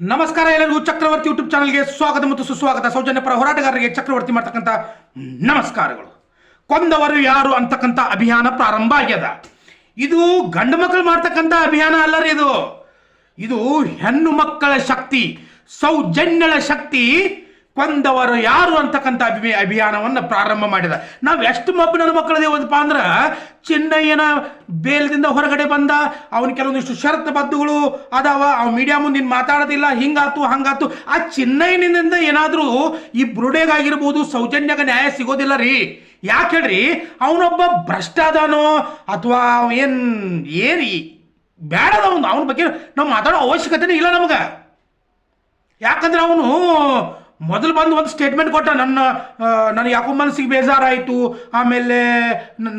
ನಮಸ್ಕಾರ ಎಲ್ಲರಿಗೂ ಚಕ್ರವರ್ತಿ ಯೂಟ್ಯೂಬ್ ಚಾನಲ್ಗೆ ಸ್ವಾಗತ ಮತ್ತು ಸುಸ್ವಾಗತ. ಸೌಜನ್ಯ ಪರ ಹೋರಾಟಗಾರರಿಗೆ ಚಕ್ರವರ್ತಿ ಮಾಡ್ತಕ್ಕಂಥ ನಮಸ್ಕಾರಗಳು. ಕೊಂದವರು ಯಾರು ಅಂತಕ್ಕಂಥ ಅಭಿಯಾನ ಪ್ರಾರಂಭ ಆಗ್ಯದ. ಇದು ಗಂಡು ಮಕ್ಕಳು ಮಾಡ್ತಕ್ಕಂಥ ಅಭಿಯಾನ ಅಲ್ಲ ರೀ ಇದು. ಇದು ಹೆಣ್ಣು ಮಕ್ಕಳ ಶಕ್ತಿ, ಸೌಜನ್ಯಳ ಶಕ್ತಿ ಕೊಂದವರು ಯಾರು ಅಂತಕ್ಕಂಥ ಅಭಿ ಅಭಿಯಾನವನ್ನು ಪ್ರಾರಂಭ ಮಾಡಿದ. ನಾವು ಎಷ್ಟು ಮಬ್ಬು ನನ್ನ ಮಕ್ಕಳದೇವದಪ್ಪ ಅಂದ್ರೆ, ಚಿನ್ನಯ್ಯನ ಬೇಲ್ದಿಂದ ಹೊರಗಡೆ ಬಂದ, ಅವನ ಕೆಲವೊಂದಿಷ್ಟು ಷರತ್ತುಬದ್ದುಗಳು ಅದಾವ, ಅವ ಮೀಡಿಯಾ ಮುಂದೆ ಇನ್ನು ಮಾತಾಡೋದಿಲ್ಲ, ಹಿಂಗಾತು, ಹಂಗಾತು. ಆ ಚೆನ್ನೈನಿಂದ ಏನಾದರೂ ಈ ಬುರುಡೆಗಾಗಿರ್ಬೋದು, ಸೌಜನ್ಯಾಗ ನ್ಯಾಯ ಸಿಗೋದಿಲ್ಲ ರೀ. ಯಾಕೆ ಹೇಳ್ರಿ? ಅವನೊಬ್ಬ ಭ್ರಷ್ಟ ಅದಾನೋ ಅಥವಾ ಏನು ಏರಿ ಬೇಡದ ಅವನು, ಅವನ ಬಗ್ಗೆ ನಾವು ಮಾತಾಡೋ ಅವಶ್ಯಕತೆನೇ ಇಲ್ಲ ನಮಗೆ. ಯಾಕಂದ್ರೆ ಅವನು ಮೊದಲು ಬಂದು ಒಂದು ಸ್ಟೇಟ್ಮೆಂಟ್ ಕೊಟ್ಟ, ನನ್ನ ನನಗೆ ಯಾಕೋ ಮನಸ್ಸಿಗೆ ಬೇಜಾರಾಯಿತು. ಆಮೇಲೆ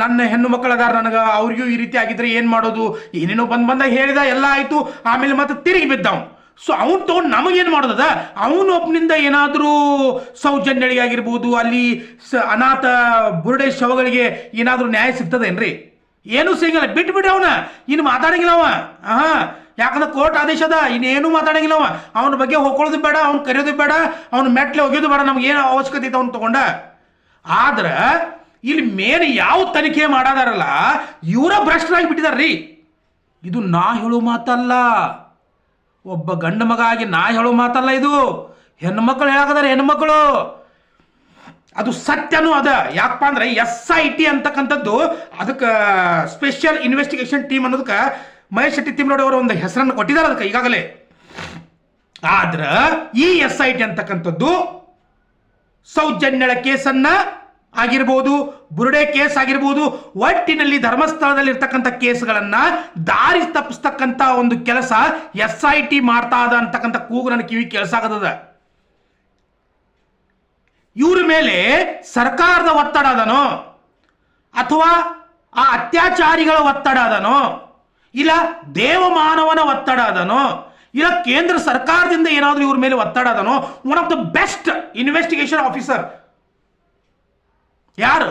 ನನ್ನ ಹೆಣ್ಣು ಮಕ್ಕಳು ಅದಾರ ನನಗೆ ಅವ್ರಿಗೂ ಈ ರೀತಿ ಆಗಿದ್ರೆ ಏನು ಮಾಡೋದು? ಏನೇನೋ ಬಂದು ಬಂದಾಗ ಹೇಳಿದ, ಎಲ್ಲ ಆಯಿತು. ಆಮೇಲೆ ಮತ್ತೆ ತಿರುಗಿ ಬಿದ್ದವ್ ಸೊ ಅವ್ನು ತೊಗೊಂಡು ನಮಗೇನು ಮಾಡೋದದ ಅವನು ಒಬ್ಬನಿಂದ ಏನಾದರೂ ಸೌಜನ್ಯಳಿಗಾಗಿರ್ಬೋದು ಅಲ್ಲಿ ಸ, ಅನಾಥ ಬುರುಡೆ ಶವಗಳಿಗೆ ಏನಾದರೂ ನ್ಯಾಯ ಸಿಗ್ತದೇನ್ರಿ? ಏನು ಸಿಗಲ್ಲ ಬಿಟ್ಟು ಬಿಡ್ರಿ ಅವನ. ಇನ್ನು ಮಾತಾಡಂಗಿಲ್ಲ ಅವ. ಹಾ ಯಾಕಂದ್ರೆ ಕೋರ್ಟ್ ಆದೇಶ ಅದ, ಇನ್ನೇನು ಮಾತಾಡಂಗಿಲ್ಲ ಅವ. ಅವನ ಬಗ್ಗೆ ಹೋಗ್ಕೊಳ್ಳೋದು ಬೇಡ, ಅವ್ನು ಕರೆಯೋದು ಬೇಡ, ಅವ್ನ ಮೆಟ್ಲೆ ಒಗೆಯೋದು ಬೇಡ, ನಮ್ಗೆ ಏನು ಅವಶ್ಯಕತೆ ಐತೆ ಅವ್ನು ತಗೊಂಡ. ಆದ್ರೆ, ಇಲ್ಲಿ ಮೇನ್ ಯಾವ ತನಿಖೆ ಮಾಡಾದಾರಲ್ಲ, ಇವರ ಭ್ರಷ್ಟರಾಗಿ ಬಿಟ್ಟಿದಾರ್ರಿ. ಇದು ನಾ ಹೇಳೋ ಮಾತಲ್ಲ. ಒಬ್ಬ ಗಂಡು ಮಗ ಆಗಿ ನಾ ಹೇಳೋ ಮಾತಲ್ಲ ಇದು. ಹೆಣ್ಮಕ್ಳು ಮಕ್ಕಳು ಹೆಣ್ಮಕ್ಳು. ಅದು ಸತ್ಯನೂ ಅದ. ಯಾಕಪ್ಪ ಅಂದ್ರೆ ಎಸ್ ಐ ಟಿ ಅಂತಕ್ಕಂಥದ್ದು, ಅದಕ್ಕೆ ಸ್ಪೆಷಲ್ ಇನ್ವೆಸ್ಟಿಗೇಷನ್ ಟೀಮ್ ಅನ್ನೋದಕ್ಕೆ ಮಹೇಶ್ ಶೆಟ್ಟಿ ತಿಮ್ಮನೋಡಿ ಅವರು ಒಂದು ಹೆಸರನ್ನು ಕೊಟ್ಟಿದ್ದಾರೆ ಅದಕ್ಕೆ ಈಗಾಗಲೇ. ಆದ್ರ ಈ ಎಸ್ ಐ ಟಿ ಅಂತಕ್ಕಂಥದ್ದು ಸೌಜನ್ಯಳ ಕೇಸನ್ನ ಆಗಿರ್ಬೋದು, ಬುರುಡೆ ಕೇಸ್ ಆಗಿರ್ಬೋದು, ಒಟ್ಟಿನಲ್ಲಿ ಧರ್ಮಸ್ಥಳದಲ್ಲಿ ಇರ್ತಕ್ಕಂಥ ಕೇಸ್ಗಳನ್ನ ದಾರಿ ತಪ್ಪಿಸ್ತಕ್ಕಂಥ ಒಂದು ಕೆಲಸ ಎಸ್ ಐ ಟಿ ಮಾಡ್ತಾ ಅದ ಅಂತಕ್ಕಂಥ ಕೂಗು ನನ್ನ ಕಿವಿ ಕೆಲಸ ಆಗದ ಇವ್ರ ಮೇಲೆ ಸರ್ಕಾರದ ಒತ್ತಡ ಅದನೋ? ಅಥವಾ ಆ ಅತ್ಯಾಚಾರಿಗಳ ಒತ್ತಡ ಅದನೋ? ಇಲ್ಲ ದೇವಮಾನವನ ಒತ್ತಡ ಅದನೋ? ಇಲ್ಲ ಕೇಂದ್ರ ಸರ್ಕಾರದಿಂದ ಏನಾದರೂ ಇವ್ರ ಮೇಲೆ ಒತ್ತಡ ಅದನೋ? One of the best investigation officer ಯಾರು?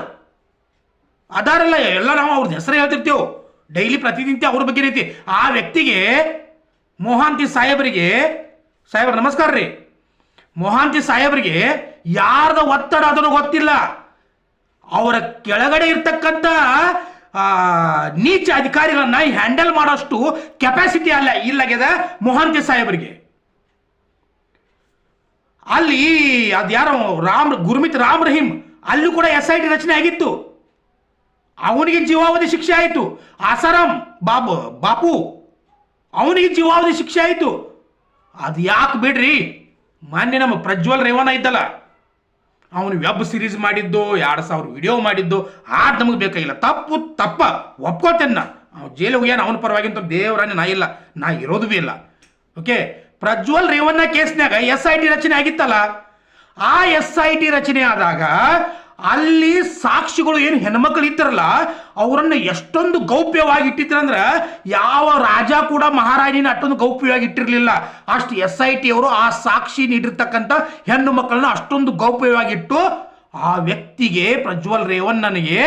ಅದಾರಲ್ಲ, ಎಲ್ಲ ನಾವು ಅವ್ರದ್ದು ಹೆಸರು ಹೇಳ್ತಿರ್ತೇವೆ? ಡೈಲಿ ಪ್ರತಿನಿತ್ಯ ಅವ್ರ ಬಗ್ಗೆ ಐತಿ ಆ ವ್ಯಕ್ತಿಗೆ ಮೋಹಾಂತಿ ಸಾಹೇಬರಿಗೆ, ಸಾಹೇಬ್ರ ನಮಸ್ಕಾರ ರೀ. ಮೋಹಾಂತಿ ಸಾಹೇಬರಿಗೆ ಯಾರ್ದ ಒತ್ತಡ ಅದನ್ನು ಗೊತ್ತಿಲ್ಲ. ಅವರ ಕೆಳಗಡೆ ಇರ್ತಕ್ಕಂಥ ನೀಚ ಅಧಿಕಾರಿಗಳನ್ನ ಹ್ಯಾಂಡಲ್ ಮಾಡೋಷ್ಟು ಕೆಪಾಸಿಟಿ ಅಲ್ಲ. ಇಲ್ಲಾಗ್ಯದ ಮೊಹಂತಿ ಸಾಹೇಬರಿಗೆ. ಅಲ್ಲಿ ಅದ್ಯಾರೋ ರಾಮ್, ಗುರ್ಮಿತ್ ರಾಮ್ ರಹೀಂ ಅಲ್ಲೂ ಕೂಡ ಎಸ್ ಐ ಟಿ ರಚನೆ ಆಗಿತ್ತು. ಅವನಿಗೆ ಜೀವಾವಧಿ ಶಿಕ್ಷೆ ಆಯಿತು. ಆಸಾರಾಮ್ ಬಾಬು, ಬಾಪು, ಅವನಿಗೆ ಜೀವಾವಧಿ ಶಿಕ್ಷೆ ಆಯಿತು. ಅದು ಯಾಕೆ ಬಿಡ್ರಿ? ಮಾನ್ಯ ನಮ್ಮ ಪ್ರಜ್ವಲ್ ರೇವಣ್ಣ ಇದ್ದಲ್ಲ. ಅವನು ವೆಬ್ ಸಿರೀಸ್ ಮಾಡಿದ್ದು, ಎರಡು ಸಾವಿರ ವಿಡಿಯೋ ಮಾಡಿದ್ದು ಆ ನಮಗೆ ಬೇಕಾಗಿಲ್ಲ. ತಪ್ಪು ತಪ್ಪ. ಒಪ್ಕೋತೇನೆ ನಾ. ಅವ್ನು ಜೈಲಿಗೆ ಹೋಗ್ಯಾನ, ಅವನ ಪರವಾಗಿ ಅಂತ ದೇವರಾನೆ ನಾ ಇಲ್ಲ. ನಾ ಇರೋದು ಭೀ ಇಲ್ಲ. ಓಕೆ ಪ್ರಜ್ವಲ್ ರೇವಣ್ಣ ಕೇಸ್ನಾಗ ಎಸ್ ಐ ಟಿ ರಚನೆ ಆಗಿತ್ತಲ್ಲ? ಆ ಎಸ್ ಐ ಟಿ ರಚನೆ ಆದಾಗ ಅಲ್ಲಿ ಸಾಕ್ಷಿಗಳು ಏನು ಹೆಣ್ಮಕ್ಳು ಇತ್ತರಲ್ಲ ಅವರನ್ನು ಎಷ್ಟೊಂದು ಗೌಪ್ಯವಾಗಿ ಇಟ್ಟಿದ್ರಂದ್ರೆ ಯಾವ ರಾಜ ಕೂಡ ಮಹಾರಾಣಿನ ಅಷ್ಟೊಂದು ಗೌಪ್ಯವಾಗಿ ಇಟ್ಟಿರಲಿಲ್ಲ. ಅಷ್ಟು ಎಸ್ ಐ ಟಿ ಅವರು ಆ ಸಾಕ್ಷಿ ನೀಡಿರ್ತಕ್ಕಂಥ ಹೆಣ್ಣು ಮಕ್ಕಳನ್ನ ಅಷ್ಟೊಂದು ಗೌಪ್ಯವಾಗಿಟ್ಟು ಆ ವ್ಯಕ್ತಿಗೆ ಪ್ರಜ್ವಲ್ ರೇವಣ್ಣನಿಗೆ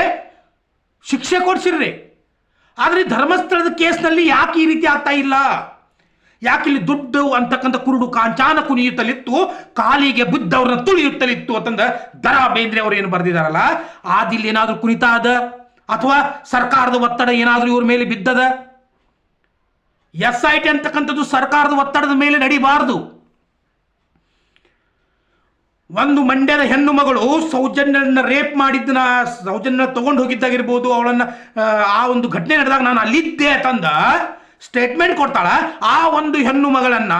ಶಿಕ್ಷೆ ಕೊಡ್ಸಿರ್ರಿ. ಆದರೆ ಧರ್ಮಸ್ಥಳದ ಕೇಸ್ನಲ್ಲಿ ಯಾಕೆ ಈ ರೀತಿ ಆಗ್ತಾ ಇಲ್ಲ? ಯಾಕೆ ಇಲ್ಲಿ ದುಡ್ಡು ಅಂತಕ್ಕಂಥ ಕುರುಡು ಕಾಂಚಾನ ಕುಣಿಯುತ್ತಲಿತ್ತು, ಕಾಲಿಗೆ ಬುದ್ಧವ್ರನ್ನ ತುಳಿಯುತ್ತಲಿತ್ತು ಅಂತಂದ ದರಾ ಬೇಂದ್ರೆ ಅವರು ಏನು ಬರೆದಿದಾರಲ್ಲ? ಆದಿಲ್ಲಿ ಏನಾದರೂ ಕುಣಿತ ಅದ? ಅಥವಾ ಸರ್ಕಾರದ ಒತ್ತಡ ಏನಾದರೂ ಇವ್ರ ಮೇಲೆ ಬಿದ್ದದ? ಎಸ್ ಐ ಟಿ ಅಂತಕ್ಕಂಥದ್ದು ಸರ್ಕಾರದ ಒತ್ತಡದ ಮೇಲೆ ನಡಿಬಾರದು. ಒಂದು ಮಂಡ್ಯದ ಹೆಣ್ಣು ಮಗಳು ಸೌಜನ್ಯನ ರೇಪ್ ಮಾಡಿದ್ದನ್ನ ಸೌಜನ್ಯ ತಗೊಂಡು ಹೋಗಿದ್ದಾಗಿರ್ಬೋದು, ಅವಳನ್ನ, ಆ ಒಂದು ಘಟನೆ ನಡೆದಾಗ ನಾನು ಅಲ್ಲಿದ್ದೆ ತಂದ ಸ್ಟೇಟ್ಮೆಂಟ್ ಕೊಡ್ತಾಳ. ಆ ಒಂದು ಹೆಣ್ಣು ಮಗಳನ್ನ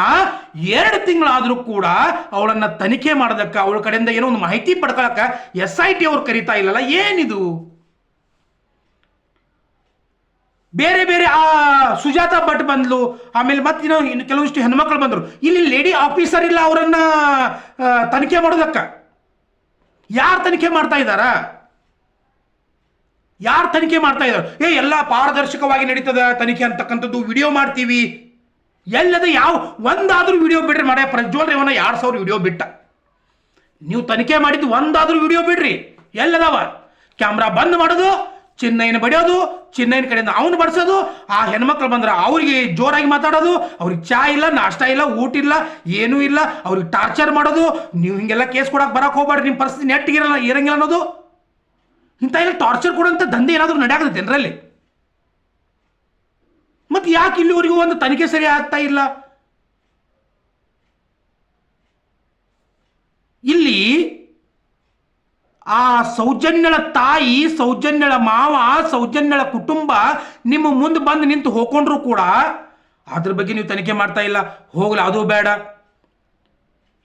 ಎರಡು ತಿಂಗಳಾದರೂ ಕೂಡ ಅವಳನ್ನ ತನಿಖೆ ಮಾಡೋದಕ್ಕೆ, ಅವಳ ಕಡೆಯಿಂದ ಏನೋ ಒಂದು ಮಾಹಿತಿ ಪಡ್ಕೊಳಕ ಎಸ್ ಐ ಟಿ ಅವ್ರು ಕರಿತಾ ಇಲ್ಲಲ್ಲ, ಏನಿದು? ಬೇರೆ ಬೇರೆ, ಆ ಸುಜಾತ ಭಟ್ ಬಂದ್ಲು, ಆಮೇಲೆ ಮತ್ತೆ ಇನ್ನೂ ಕೆಲವೊಂದಿಷ್ಟು ಹೆಣ್ಮಕ್ಳು ಬಂದರು. ಇಲ್ಲಿ ಲೇಡಿ ಆಫೀಸರ್ ಇಲ್ಲ ಅವರನ್ನ ತನಿಖೆ ಮಾಡೋದಕ್ಕ. ಯಾರು ತನಿಖೆ ಮಾಡ್ತಾ ಇದ್ದಾರ? ಯಾರು ತನಿಖೆ ಮಾಡ್ತಾ ಇದ್ದಾರೆ? ಏ, ಎಲ್ಲ ಪಾರದರ್ಶಕವಾಗಿ ನಡೀತದ ತನಿಖೆ ಅಂತಕ್ಕಂಥದ್ದು ವಿಡಿಯೋ ಮಾಡ್ತೀವಿ. ಎಲ್ಲದ ಯಾವ ಒಂದಾದ್ರೂ ವಿಡಿಯೋ ಬಿಡ್ರಿ ಮಾಡ ಪ್ರಜ್ವಲ್ ರೇವಣ್ಣ ಎರಡು ಸಾವಿರ ವಿಡಿಯೋ ಬಿಟ್ಟ. ನೀವು ತನಿಖೆ ಮಾಡಿದ್ದು ಒಂದಾದ್ರೂ ವಿಡಿಯೋ ಬಿಡ್ರಿ. ಎಲ್ಲದವ? ಕ್ಯಾಮ್ರಾ ಬಂದ್ ಮಾಡೋದು ಚಿನ್ನೈನ ಬಡಿಯೋದು ಚಿನ್ನೈನ ಕಡೆಯಿಂದ ಅವನು ಬಡಿಸೋದು, ಆ ಹೆಣ್ಮಕ್ಳು ಬಂದ್ರೆ ಅವ್ರಿಗೆ ಜೋರಾಗಿ ಮಾತಾಡೋದು, ಅವ್ರಿಗೆ ಚಾ ಇಲ್ಲ, ನಾಷ್ಟ ಇಲ್ಲ, ಊಟ ಇಲ್ಲ, ಏನೂ ಇಲ್ಲ, ಅವ್ರಿಗೆ ಟಾರ್ಚರ್ ಮಾಡೋದು, ನೀವು ಹಿಂಗೆಲ್ಲ ಕೇಸ್ ಕೊಡಕ್ಕೆ ಬರಕ್ಕೆ ಹೋಗ್ಬೇಡ್ರಿ ನಿಮ್ಮ ಪರಿಸ್ಥಿತಿ ನೆಟ್ಟಿಗಿರಲ್ಲ ಇರಂಗಿಲ್ಲ ಅನ್ನೋದು. ಇಂಥ ಎಲ್ಲ ಟಾರ್ಚರ್ ಕೊಡೋಂಥ ದಂಧೆ ಏನಾದರೂ ನಡೆಯಾಗದ ಜನರಲ್ಲಿ ಮತ್ತೆ ಯಾಕೆ ಇಲ್ಲಿವರೆಗೂ ಒಂದು ತನಿಖೆ ಸರಿ ಆಗ್ತಾ ಇಲ್ಲ? ಇಲ್ಲಿ ಆ ಸೌಜನ್ಯಳ ತಾಯಿ, ಸೌಜನ್ಯಳ ಮಾವ, ಸೌಜನ್ಯಳ ಕುಟುಂಬ ನಿಮ್ಮ ಮುಂದೆ ಬಂದು ನಿಂತು ಹೋಕೊಂಡ್ರು ಕೂಡ ಅದ್ರ ಬಗ್ಗೆ ನೀವು ತನಿಖೆ ಮಾಡ್ತಾ ಇಲ್ಲ. ಹೋಗ್ಲಿ, ಅದು ಬೇಡ.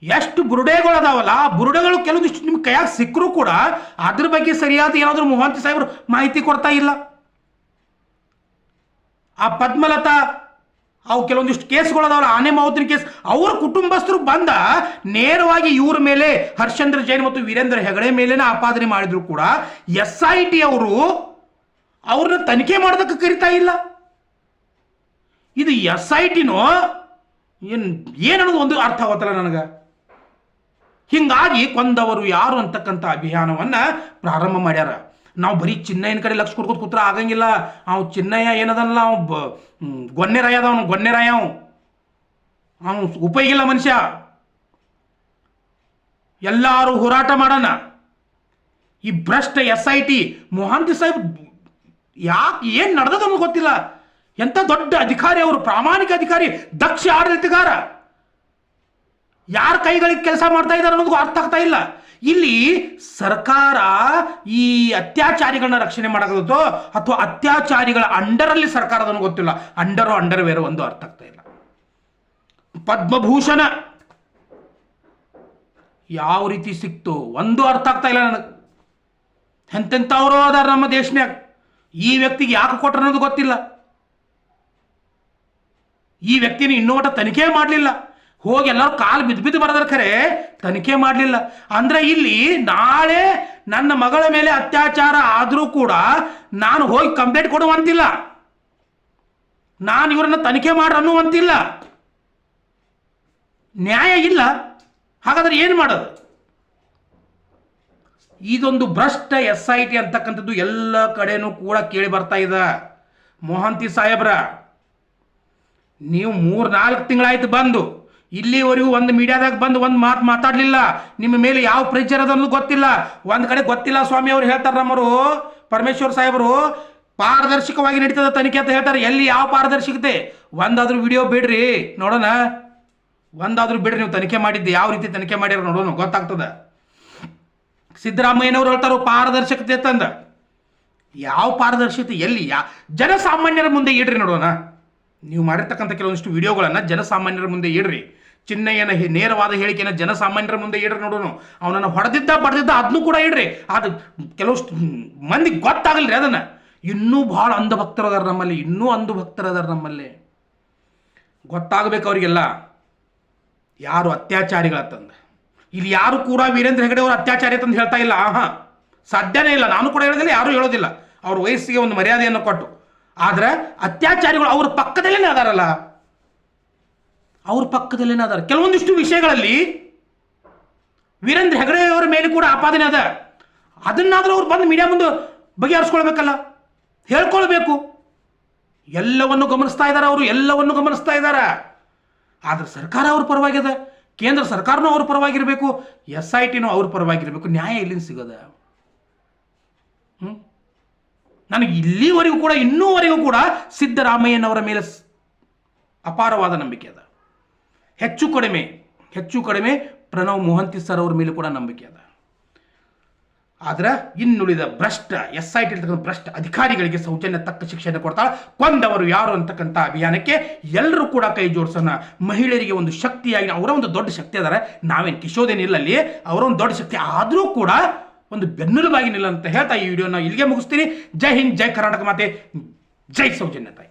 ಎಷ್ಟು ಬುರುಡೆಗಳು ಅದಾವಲ್ಲ, ಆ ಬುರುಡೆಗಳು ಕೆಲವೊಂದಿಷ್ಟು ನಿಮ್ಮ ಕೈಯಾಗ ಸಿಕ್ಕರೂ ಕೂಡ ಅದ್ರ ಬಗ್ಗೆ ಸರಿಯಾದ ಏನಾದರೂ ಮೊಹಂತಿ ಸಾಹೇಬರು ಮಾಹಿತಿ ಕೊಡ್ತಾ ಇಲ್ಲ. ಆ ಪದ್ಮಲತಾ, ಅವು ಕೆಲವೊಂದಿಷ್ಟು ಕೇಸ್ಗಳು ಅದಾವಲ್ಲ, ಆನೆ ಮಾವುತಿನ ಕೇಸ್, ಅವ್ರ ಕುಟುಂಬಸ್ಥರು ಬಂದ ನೇರವಾಗಿ ಇವ್ರ ಮೇಲೆ ಹರ್ಷೇಂದ್ರ ಜೈನ್ ಮತ್ತು ವೀರೇಂದ್ರ ಹೆಗಡೆ ಮೇಲೇನೆ ಆಪಾದನೆ ಮಾಡಿದ್ರು ಕೂಡ ಎಸ್ ಐ ಟಿ ಅವರು ಅವ್ರನ್ನ ತನಿಖೆ ಮಾಡೋದಕ್ಕೆ ಕರಿತಾ ಇಲ್ಲ. ಇದು ಎಸ್ ಐ ಟಿನೋ ಏನು ಏನನ್ನೋದು ಒಂದು ಅರ್ಥ ಆಗತ್ತಲ್ಲ ನನಗೆ? ಹಿಂಗಾಗಿ ಕೊಂದವರು ಯಾರು ಅಂತಕ್ಕಂಥ ಅಭಿಯಾನವನ್ನ ಪ್ರಾರಂಭ ಮಾಡ್ಯಾರ. ನಾವು ಬರೀ ಚಿನ್ನಯ್ಯನ ಕಡೆ ಲಕ್ಷ ಕೊಡ್ಕೊತ ಕೂತ್ರ ಆಗಂಗಿಲ್ಲ. ಅವ್ನು ಚಿನ್ನಯ್ಯ ಏನದಲ್ಲ, ಅವ್ ಬ ಗೊನ್ನೆರಾಯ ಅವನು ಗೊನ್ನೆರಾಯ ಅವ್. ಅವನು ಉಪಯೋಗಿಲ್ಲ ಮನುಷ್ಯ. ಎಲ್ಲಾರು ಹೋರಾಟ ಮಾಡೋಣ. ಈ ಭ್ರಷ್ಟ ಎಸ್ ಐ ಟಿ ಮೊಹಾಂತಿ ಸಾಹೇಬ್ ಯಾಕೆ, ಏನು ನಡೆದದ ಗೊತ್ತಿಲ್ಲ. ಎಂಥ ದೊಡ್ಡ ಅಧಿಕಾರಿ ಅವರು, ಪ್ರಾಮಾಣಿಕ ಅಧಿಕಾರಿ, ದಕ್ಷ ಆಡಳಿತಗಾರ. ಯಾರ ಕೈಗಳಿಗೆ ಕೆಲಸ ಮಾಡ್ತಾ ಇದ್ದಾರೆ ಅನ್ನೋದು ಅರ್ಥ ಆಗ್ತಾ ಇಲ್ಲ. ಇಲ್ಲಿ ಸರ್ಕಾರ ಈ ಅತ್ಯಾಚಾರಿಗಳನ್ನ ರಕ್ಷಣೆ ಮಾಡೋದೋ ಅಥವಾ ಅತ್ಯಾಚಾರಿಗಳ ಅಂಡರಲ್ಲಿ ಸರ್ಕಾರ ಅದನ್ನು ಗೊತ್ತಿಲ್ಲ. ಅಂಡರು ಅಂಡರ್ ವೇರೋ ಒಂದು ಅರ್ಥ ಆಗ್ತಾ ಇಲ್ಲ. ಪದ್ಮಭೂಷಣ ಯಾವ ರೀತಿ ಸಿಕ್ತು ಒಂದು ಅರ್ಥ ಆಗ್ತಾ ಇಲ್ಲ ನನಗೆ. ಎಂತೆಂಥವರು ಅದಾರ ನಮ್ಮ ದೇಶನ್ಯಾಗ. ಈ ವ್ಯಕ್ತಿಗೆ ಯಾಕೆ ಕೊಟ್ರು ಅನ್ನೋದು ಗೊತ್ತಿಲ್ಲ. ಈ ವ್ಯಕ್ತಿನ ಇನ್ನೂ ಒಟ್ಟ ತನಿಖೆ ಮಾಡಲಿಲ್ಲ. ಹೋಗಿ ಎಲ್ಲರೂ ಕಾಲು ಬಿದ್ದು ಬಿದ್ದು ಬರೋದ್ರ ಖರೆ. ತನಿಖೆ ಮಾಡಲಿಲ್ಲ. ಅಂದ್ರೆ ಇಲ್ಲಿ ನಾಳೆ ನನ್ನ ಮಗಳ ಮೇಲೆ ಅತ್ಯಾಚಾರ ಆದರೂ ಕೂಡ ನಾನು ಹೋಗಿ ಕಂಪ್ಲೇಂಟ್ ಕೊಡುವಂತಿಲ್ಲ ನಾನು ಇವರನ್ನ ತನಿಖೆ ಮಾಡಿ ಅನ್ನುವಂತಿಲ್ಲ. ನ್ಯಾಯ ಇಲ್ಲ. ಹಾಗಾದ್ರೆ ಏನು ಮಾಡೋದು? ಇದೊಂದು ಭ್ರಷ್ಟ ಎಸ್ ಐ ಟಿ ಅಂತಕ್ಕಂಥದ್ದು ಎಲ್ಲ ಕಡೆನೂ ಕೂಡ ಕೇಳಿ ಬರ್ತಾ ಇದೆ. ಮೋಹಂತಿ ಸಾಹೇಬ್ರ, ನೀವು ಮೂರು ನಾಲ್ಕು ತಿಂಗಳಾಯ್ತು ಬಂದು ಇಲ್ಲಿವರೆಗೂ ಒಂದು ಮೀಡಿಯಾದಾಗ ಬಂದು ಒಂದು ಮಾತು ಮಾತಾಡಲಿಲ್ಲ. ನಿಮ್ಮ ಮೇಲೆ ಯಾವ ಪ್ರೆಷರ್ ಅದನ್ನು ಗೊತ್ತಿಲ್ಲ. ಒಂದು ಕಡೆ ಗೊತ್ತಿಲ್ಲ ಸ್ವಾಮಿ ಅವರು ಹೇಳ್ತಾರೆ ನಮ್ಮರು ಪರಮೇಶ್ವರ್ ಸಾಹೇಬರು. ಪಾರದರ್ಶಕವಾಗಿ ನಡೀತದ ತನಿಖೆ ಅಂತ ಹೇಳ್ತಾರೆ. ಎಲ್ಲಿ ಯಾವ ಪಾರದರ್ಶಕತೆ? ಒಂದಾದ್ರೂ ವಿಡಿಯೋ ಬಿಡ್ರಿ. ನೋಡೋಣ. ಒಂದಾದ್ರೂ ಬಿಡ್ರಿ, ನೀವು ತನಿಖೆ ಮಾಡಿದ್ದು ಯಾವ ರೀತಿ ತನಿಖೆ ಮಾಡ್ಯಾರ ನೋಡೋಣ, ಗೊತ್ತಾಗ್ತದ. ಸಿದ್ದರಾಮಯ್ಯನವ್ರು ಹೇಳ್ತಾರೋ ಪಾರದರ್ಶಕತೆ ತಂದ. ಯಾವ ಪಾರದರ್ಶಕತೆ? ಎಲ್ಲಿ? ಯಾ ಜನಸಾಮಾನ್ಯರ ಮುಂದೆ ಇಡ್ರಿ ನೋಡೋಣ. ನೀವು ಮಾಡಿರ್ತಕ್ಕಂಥ ಕೆಲವೊಂದಿಷ್ಟು ವಿಡಿಯೋಗಳನ್ನು ಜನಸಾಮಾನ್ಯರ ಮುಂದೆ ಇಡ್ರಿ. ಚಿನ್ನಯ್ಯನ ನೇರವಾದ ಹೇಳಿಕೆಯನ್ನು ಜನಸಾಮಾನ್ಯರ ಮುಂದೆ ಇಡ್ರಿ ನೋಡೋನು. ಅವನನ್ನು ಹೊಡೆದಿದ್ದ, ಬಡದಿದ್ದ ಅದನ್ನು ಕೂಡ ಇಡ್ರಿ. ಅದು ಕೆಲವಷ್ಟು ಮಂದಿಗೆ ಗೊತ್ತಾಗಲ್ರಿ ಅದನ್ನು. ಇನ್ನೂ ಭಾಳ ಅಂಧಭಕ್ತರದಾರ ನಮ್ಮಲ್ಲಿ, ಇನ್ನೂ ಅಂಧಭಕ್ತರದಾರ ನಮ್ಮಲ್ಲಿ. ಗೊತ್ತಾಗಬೇಕು ಅವರಿಗೆಲ್ಲ. ಯಾರು ಅತ್ಯಾಚಾರಿಗಳತ್ತಂದ ಇಲ್ಲಿ ಯಾರು ಕೂಡ ವೀರೇಂದ್ರ ಹೆಗಡೆ ಅವರು ಅತ್ಯಾಚಾರಿ ಅಂತಂದು ಹೇಳ್ತಾ ಇಲ್ಲ. ಆಹಾ, ಸಾಧ್ಯನೇ ಇಲ್ಲ. ನಾನು ಕೂಡ ಹೇಳೋದಿಲ್ಲ, ಯಾರೂ ಹೇಳೋದಿಲ್ಲ. ಅವ್ರ ವಯಸ್ಸಿಗೆ ಒಂದು ಮರ್ಯಾದೆಯನ್ನು ಕೊಟ್ಟು. ಆದ್ರೆ ಅತ್ಯಾಚಾರಿಗಳು ಅವ್ರ ಪಕ್ಕದಲ್ಲೇ ಅದಾರಲ್ಲ. ಅವ್ರ ಪಕ್ಕದಲ್ಲೇ ಅದಾರ ಕೆಲವೊಂದಿಷ್ಟು ವಿಷಯಗಳಲ್ಲಿ ವೀರೇಂದ್ರ ಹೆಗಡೆ ಅವರ ಮೇಲೆ ಕೂಡ ಆಪಾದನೆ ಅದ. ಅದನ್ನಾದರೂ ಅವ್ರು ಬಂದು ಮೀಡಿಯಾ ಮುಂದೆ ಬಗೆಹರಿಸ್ಕೊಳ್ಬೇಕಲ್ಲ? ಹೇಳ್ಕೊಳ್ಬೇಕು. ಎಲ್ಲವನ್ನು ಗಮನಿಸ್ತಾ ಇದ್ದಾರೆ ಅವರು, ಎಲ್ಲವನ್ನು ಗಮನಿಸ್ತಾ ಇದ್ದಾರೆ ಆದ್ರೆ ಸರ್ಕಾರ ಅವ್ರ ಪರವಾಗಿದೆ. ಕೇಂದ್ರ ಸರ್ಕಾರನೂ ಅವ್ರ ಪರವಾಗಿರಬೇಕು. ಎಸ್ ಐ ಟಿನೂ ಅವ್ರ ಪರವಾಗಿರಬೇಕು. ನ್ಯಾಯ ಎಲ್ಲಿಂದ ಸಿಗೋದ? ನನಗೆ ಇಲ್ಲಿವರೆಗೂ ಕೂಡ, ಇನ್ನೂವರೆಗೂ ಕೂಡ ಸಿದ್ದರಾಮಯ್ಯನವರ ಮೇಲೆ ಅಪಾರವಾದ ನಂಬಿಕೆ ಅದ. ಹೆಚ್ಚು ಕಡಿಮೆ ಹೆಚ್ಚು ಕಡಿಮೆ ಪ್ರಣವ್ ಮೊಹಂತಿ ಸರ್ ಅವ್ರ ಮೇಲೆ ಕೂಡ ನಂಬಿಕೆ ಅದ. ಆದ್ರೆ ಇನ್ನುಳಿದ ಭ್ರಷ್ಟ ಎಸ್ ಐ ಟಿ ಭ್ರಷ್ಟ ಅಧಿಕಾರಿಗಳಿಗೆ ಸೌಜನ್ಯ ತಕ್ಕ ಶಿಕ್ಷೆಯನ್ನು ಕೊಡ್ತಾಳೆ. ಕೊಂದವರು ಯಾರು ಅಂತಕ್ಕಂಥ ಅಭಿಯಾನಕ್ಕೆ ಎಲ್ಲರೂ ಕೂಡ ಕೈ ಜೋಡಿಸೋಣ. ಮಹಿಳೆಯರಿಗೆ ಒಂದು ಶಕ್ತಿಯಾಗಿ, ಅವರ ಒಂದು ದೊಡ್ಡ ಶಕ್ತಿ ಅದಾರೆ. ನಾವೇನು ಕಿಶೋದೇನಿಲ್ಲ ಅಲ್ಲಿ ಅವರ ಒಂದು ದೊಡ್ಡ ಶಕ್ತಿ ಆದರೂ ಕೂಡ ಒಂದು ಬೆನ್ನೆಲುಬಾಗಿ ನಿಲ್ಲ ಅಂತ ಹೇಳ್ತಾ ಈ ವಿಡಿಯೋನ ಇಲ್ಲಿಗೆ ಮುಗಿಸ್ತೀನಿ. ಜೈ ಹಿಂದ್, ಜೈ ಕರ್ನಾಟಕ ಮಾತೆ, ಜೈ ಸೌಜನ್ಯ ತಾಯಿ